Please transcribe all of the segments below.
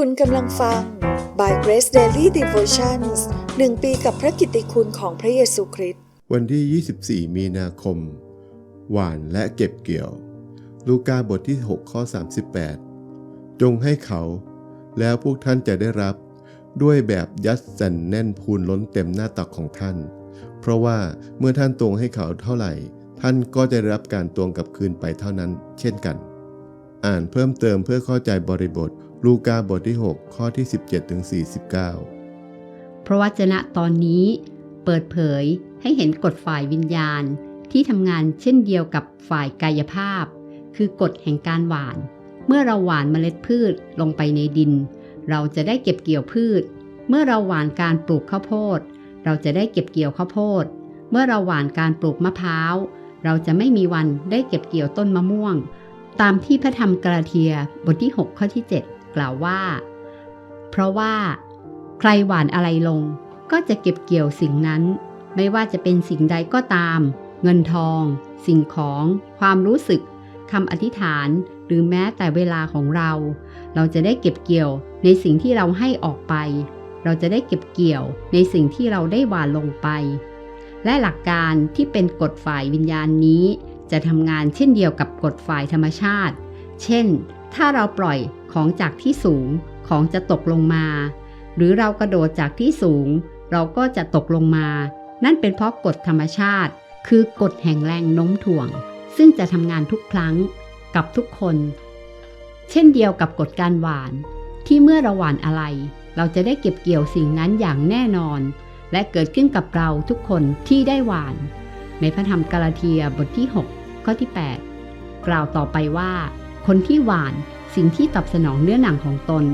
คุณกำลังฟัง By Grace Daily Devotions หนึ่งปีกับพระกิตติคุณของพระเยซูคริสต์ วันที่ 24 มีนาคม หวานและเก็บเกี่ยว ลูกาบทที่ 6 ข้อ 38 จงให้เขา แล้วพวกท่านจะได้รับ ด้วยแบบยัดสันแน่นพูนล้นเต็มหน้าตักของท่าน เพราะว่าเมื่อท่านตวงให้เขาเท่าไหร่ ท่านก็จะได้รับการตวงกลับคืนไปเท่านั้น เช่นกัน อ่านเพิ่มเติมเพื่อเข้าใจบริบท ลูกาบทที่ 6 ข้อที่ 17ถึง49 พระวจนะตอนนี้เปิดเผยให้เห็นกฎฝ่ายวิญญาณที่ทำงานเช่นเดียวกับฝ่ายกายภาพ คือกฎแห่งการหวาน เมื่อเราหวานเมล็ดพืชลงไปในดิน เราจะได้เก็บเกี่ยวพืช เมื่อเราหวานการปลูกข้าวโพด เราจะได้เก็บเกี่ยวข้าวโพด เมื่อเราหวานการปลูกมะพร้าว เราจะไม่มีวันได้เก็บเกี่ยวต้นมะม่วง ตามที่พระธรรมกาลาเทียบทที่ 6 ข้อที่ 7 กล่าวว่า เพราะว่าใครหว่านอะไรลง ก็จะเก็บเกี่ยวสิ่งนั้น ไม่ว่าจะเป็นสิ่งใดก็ตาม เงินทอง สิ่งของ ความรู้สึกคำอธิษฐาน หรือแม้แต่เวลาของเรา เราจะได้เก็บเกี่ยวในสิ่งที่เราให้ออกไป เราจะได้เก็บเกี่ยวในสิ่งที่เราได้หว่านลงไป และหลักการที่เป็นกฎฝ่ายวิญญาณนี้ จะทำงานเช่นเดียวกับกฎฝ่ายธรรมชาติ เช่น ถ้าเราปล่อยของจากที่สูงของจะตกลงมา หรือเรากระโดดจากที่สูง เราก็จะตกลงมา นั่นเป็นเพราะกฎธรรมชาติ คือกฎแห่งแรงโน้มถ่วง ซึ่งจะทำงานทุกครั้งกับทุกคน เช่นเดียวกับกฎการหวาน ที่เมื่อเราหวานอะไร เราจะได้เก็บเกี่ยวสิ่งนั้นอย่างแน่นอน และเกิดขึ้นกับเราทุกคนที่ได้หวาน ในพระธรรมกาลาเทียบทที่ 6 ข้อที่ 8 กล่าวต่อไปว่า คนที่หวานสิ่งที่ตอบสนองเนื้อหนังของตน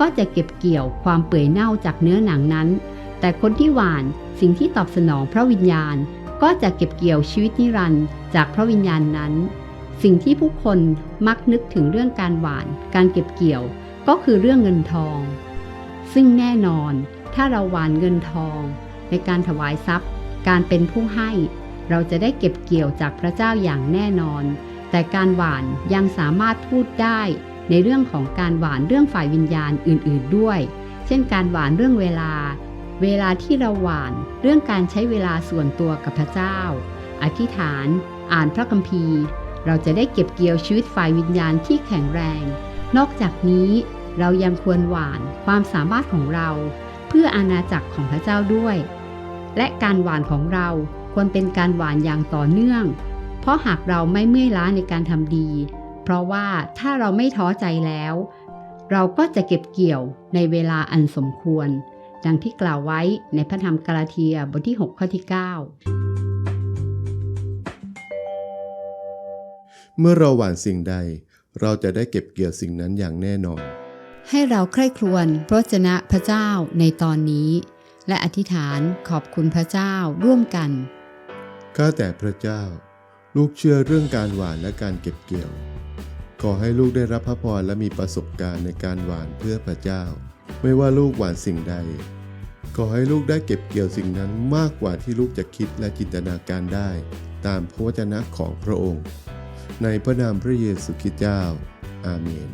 ก็จะเก็บเกี่ยวความเปื่อยเน่าจากเนื้อหนังนั้น แต่คนที่หวานสิ่งที่ตอบสนองพระวิญญาณ ก็จะเก็บเกี่ยวชีวิตนิรันดร์จากพระวิญญาณนั้น สิ่งที่ผู้คนมักนึกถึงเรื่องการหวาน การเก็บเกี่ยวก็คือเรื่องเงินทอง ซึ่งแน่นอนถ้าเราหวานเงินทอง ในการถวายทรัพย์ การเป็นผู้ให้ เราจะได้เก็บเกี่ยวจากพระเจ้าอย่างแน่นอน แต่การหวานยังสามารถพูดได้ในเรื่องของการหวานเรื่องฝ่ายวิญญาณอื่น ๆด้วย เช่น การหวานเรื่องเวลา เวลาที่เราหวานเรื่องการใช้เวลาส่วนตัวกับพระเจ้า อธิษฐาน อ่านพระคัมภีร์ เราจะได้เก็บเกี่ยวชีวิตฝ่ายวิญญาณที่แข็งแรง นอกจากนี้เรายังควรหวานความสามารถของเรา เพื่ออาณาจักรของพระเจ้าด้วย และการหวานของเรา ควรเป็นการหวานอย่างต่อเนื่อง เพราะหากเราไม่เมื่อยล้าในการทำดี เพราะว่าถ้าเราไม่ท้อใจแล้ว เราก็จะเก็บเกี่ยวในเวลาอันสมควร ดังที่กล่าวไว้ในพระธรรมกาลาเทียบทที่ 6 ข้อที่ 9 เมื่อเราหว่านสิ่งใด เราจะได้เก็บเกี่ยวสิ่งนั้นอย่างแน่นอนให้เราใคร่ครวญพระวจนะพระเจ้าในตอนนี้ และอธิษฐานขอบคุณพระเจ้าร่วมกัน ข้าแต่พระเจ้า ลูกเชื่อเรื่องการหวานและการเก็บเกี่ยว ขอให้ลูกได้รับพระพรและมีประสบการณ์ในการหวานเพื่อพระเจ้า ไม่ว่าลูกหวานสิ่งใด ขอให้ลูกได้เก็บเกี่ยวสิ่งนั้นมากกว่าที่ลูกจะคิดและจินตนาการได้ ตามพระวจนะของพระองค์ ในพระนามพระเยซูคริสต์เจ้า อาเมน